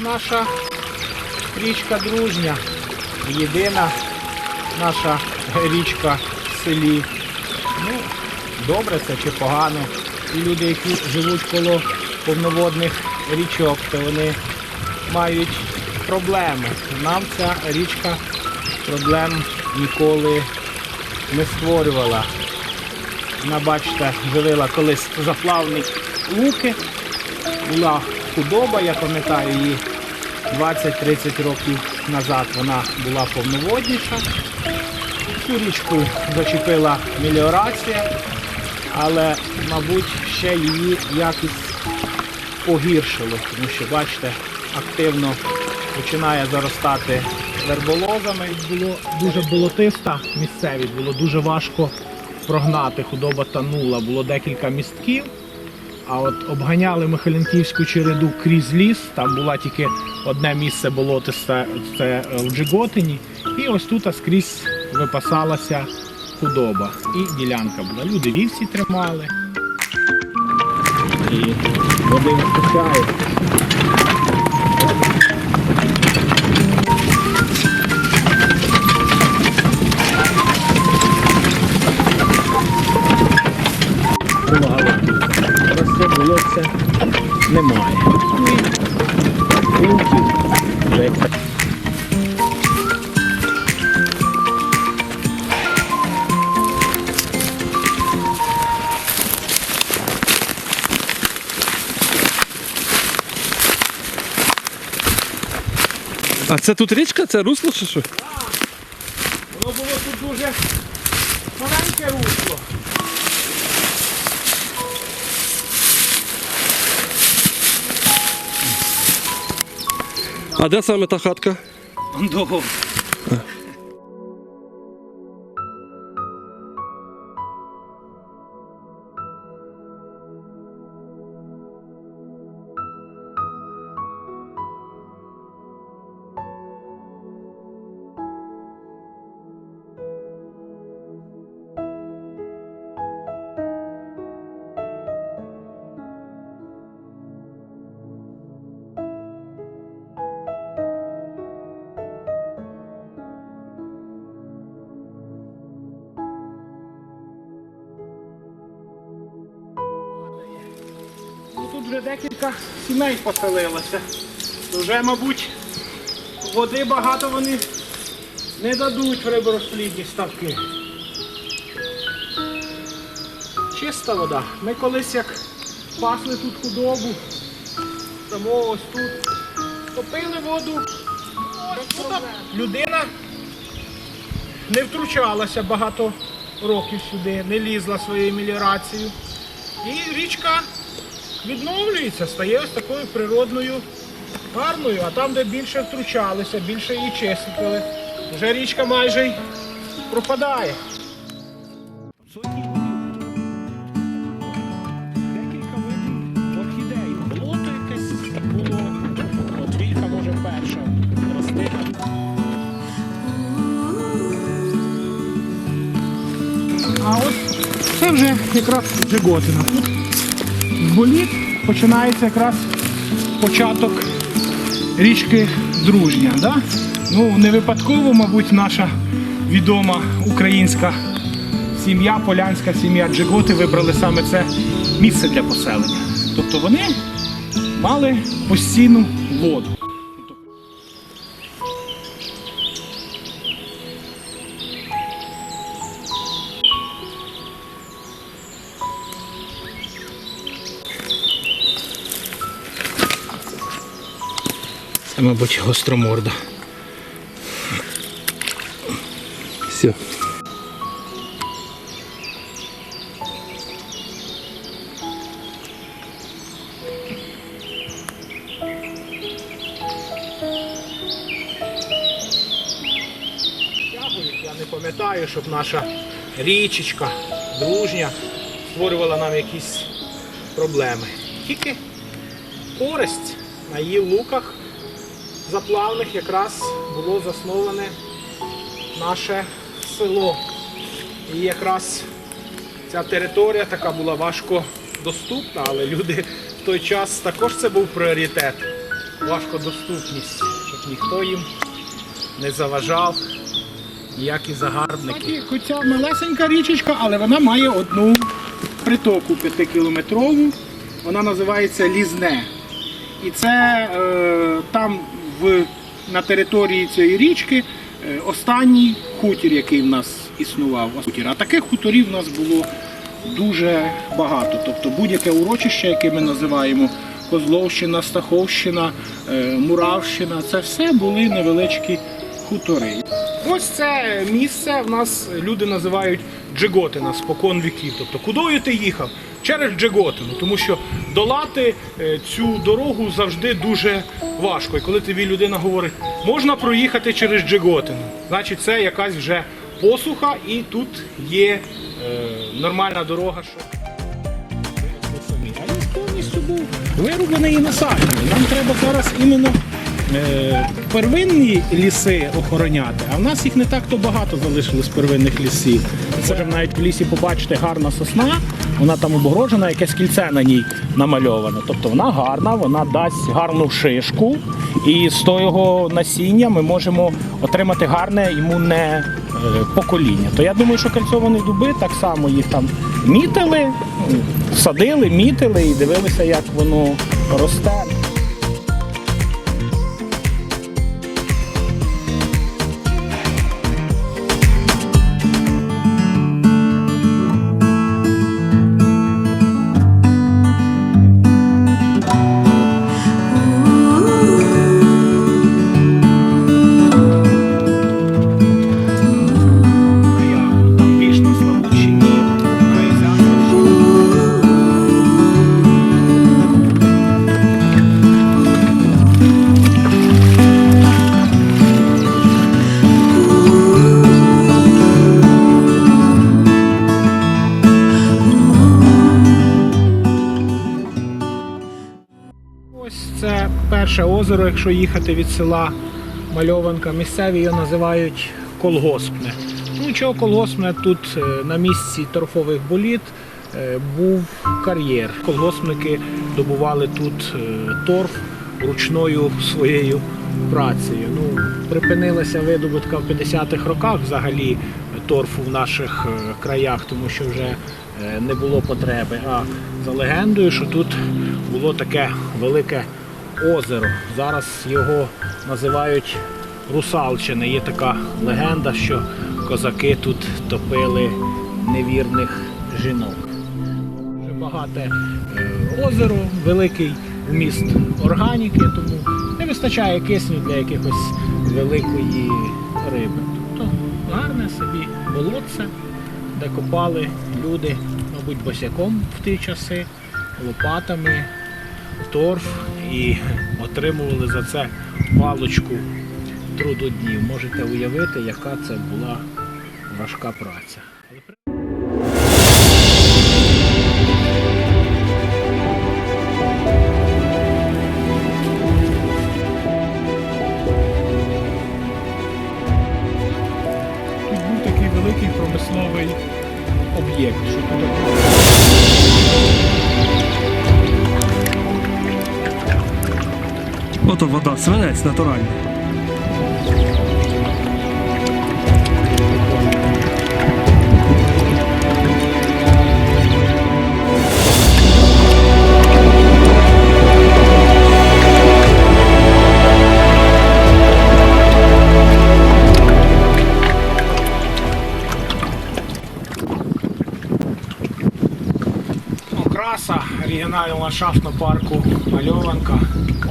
Наша річка дружня, єдина наша річка в селі. Ну, добре це чи погано. І люди, які живуть коло повноводних річок, то вони мають проблеми. Нам ця річка проблем ніколи не створювала. Вона, бачите, живила колись заплавні луки. Була худоба, я пам'ятаю її 20-30 років назад вона була повноводніша. Цю річку зачепила меліорація, але, мабуть, ще її якість погіршило, тому що, бачите, активно починає заростати верболозами. Було дуже болотиста місцевість, було дуже важко прогнати, худоба танула, було декілька містків. А от обганяли Михайлянківську череду крізь ліс, там була тільки одне місце болотисте, це в Джиготині. І ось тут скрізь випасалася худоба. І ділянка була. Люди вівці тримали. І води болотця немає. Вже А це тут річка? Це русло чи що? Воно було тут дуже маленьке русло. А де саме та хатка? Довго. Декілька сімей поселилося. Вже, мабуть, води багато вони не дадуть в риборозплідні ставки. Чиста вода. Ми колись як пасли тут худобу, тому ось тут топили воду. Ось людина не втручалася багато років сюди, не лізла своєю меліорацією. І річка відновлюється, стає ось такою природною, гарною, а там, де більше втручалися, більше її чистили, вже річка майже й пропадає. Декілька видів орхідей. Болото якесь було, от може перша. А от це вже якраз Джиготина. Боліт починається якраз початок річки Дружня. Да? Ну, не випадково, мабуть, наша відома українська сім'я, полянська сім'я Джиготи вибрали саме це місце для поселення. Тобто вони мали постійну воду. Мабуть, гостроморда. Все. Я не пам'ятаю, щоб наша річечка дружня створювала нам якісь проблеми. Тільки користь на її луках заплавних якраз було засноване наше село. І якраз ця територія така була важко доступна, але люди в той час також це був пріоритет. важкодоступність, щоб ніхто їм не заважав, ніякі загарбники. Хоча малесенька річечка, але вона має одну притоку 5-кілометрову. Вона називається Лізне. І це е, там в, на території цієї річки е, останній хутір, який в нас існував. А таких хуторів в нас було дуже багато. Тобто будь-яке урочище, яке ми називаємо Козловщина, Стаховщина, е, Муравщина, це все були невеличкі хутори. Ось це місце в нас люди називають Джиготина спокон віків. Тобто, кудою ти їхав? Через Джиготину, тому що долати е, цю дорогу завжди дуже важко. І коли тобі людина говорить, можна проїхати через Джиготину, значить це якась вже посуха, і тут є е, нормальна дорога. Що... вирублений і насаджений. Нам треба зараз іменно первинні ліси охороняти, а в нас їх не так то багато залишилось первинних лісів. Можемо навіть в лісі побачити гарна сосна, вона там обгорожена, якесь кільце на ній намальоване. Тобто вона гарна, вона дасть гарну шишку, і з того насіння ми можемо отримати гарне імунне е, покоління. То я думаю, що кальцовані дуби так само їх там мітили, садили, мітили і дивилися, як воно росте. Перше озеро, якщо їхати від села Мальованка. Місцеві його називають колгоспне. Ну чого колгоспне? Тут е, на місці торфових боліт е, був кар'єр. Колгоспники добували тут е, торф ручною своєю працею. Ну, припинилася видобутка в 50-х роках взагалі торфу в наших краях, тому що вже не було потреби. А за легендою, що тут було таке велике озеро. Зараз його називають Русалчине. Є така легенда, що козаки тут топили невірних жінок. Дуже багате е, озеро, великий вміст органіки, тому не вистачає кисню для якихось великої риби. Тобто гарне собі болотце, де копали люди, мабуть, босяком в ті часи, лопатами, торф і отримували за це палочку трудоднів. Можете уявити, яка це була важка праця. Тут був такий великий промисловий об'єкт, що тут Ото вода, свинець натуральний. Окраса регіонального ландшафтного парку Мальованка,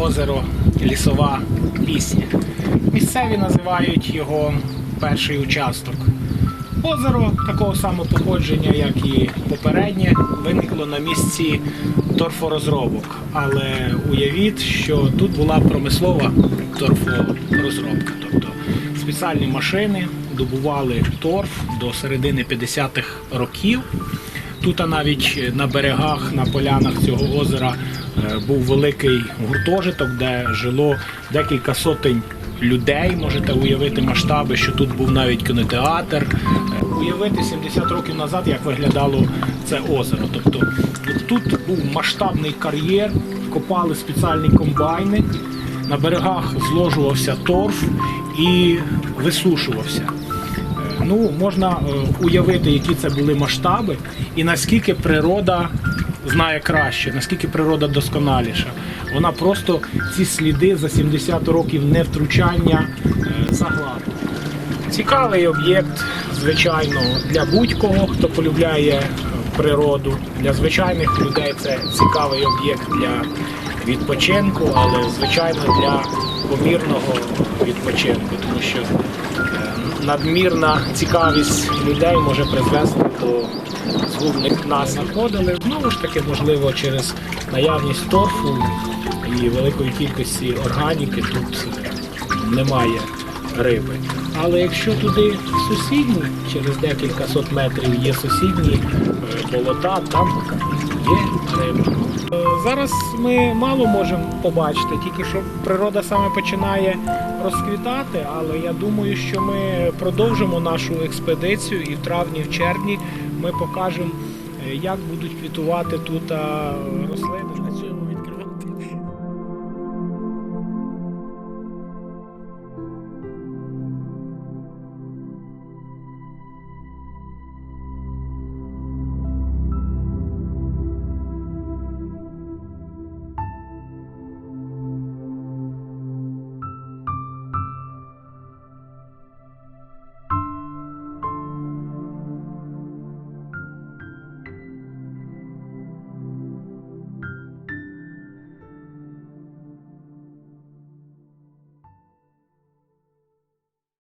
озеро Лісова пісня. Місцеві називають його перший участок. Озеро такого самого походження, як і попереднє, виникло на місці торфорозробок. Але уявіть, що тут була промислова торфорозробка. Тобто спеціальні машини добували торф до середини 50-х років. Тут а навіть на берегах, на полянах цього озера був великий гуртожиток, де жило декілька сотень людей. Можете уявити масштаби, що тут був навіть кінотеатр. Е, Уявити 70 років назад, як виглядало це озеро. Тобто тут був масштабний кар'єр, копали спеціальні комбайни. на берегах зложувався торф і висушувався. Е, Ну, можна е, уявити, які це були масштаби, і наскільки природа знає краще, наскільки природа досконаліша. Вона просто ці сліди за 70 років невтручання е, загладила. Цікавий об'єкт, звичайно, для будь-кого, хто полюбляє е, природу. Для звичайних людей це цікавий об'єкт для відпочинку, але звичайно для помірного відпочинку, тому що надмірна цікавість людей може призвести до згубних нас знаходили. Знову ж таки, можливо, через наявність торфу і великої кількості органіки тут немає риби. Але якщо туди сусідні, через декілька сот метрів є сусідні е, болота, там є риба. Е, Зараз ми мало можемо побачити, тільки що природа саме починає розквітати, але я думаю, що ми продовжимо нашу експедицію і в травні, в червні ми покажемо, е, як будуть квітувати тут рослини.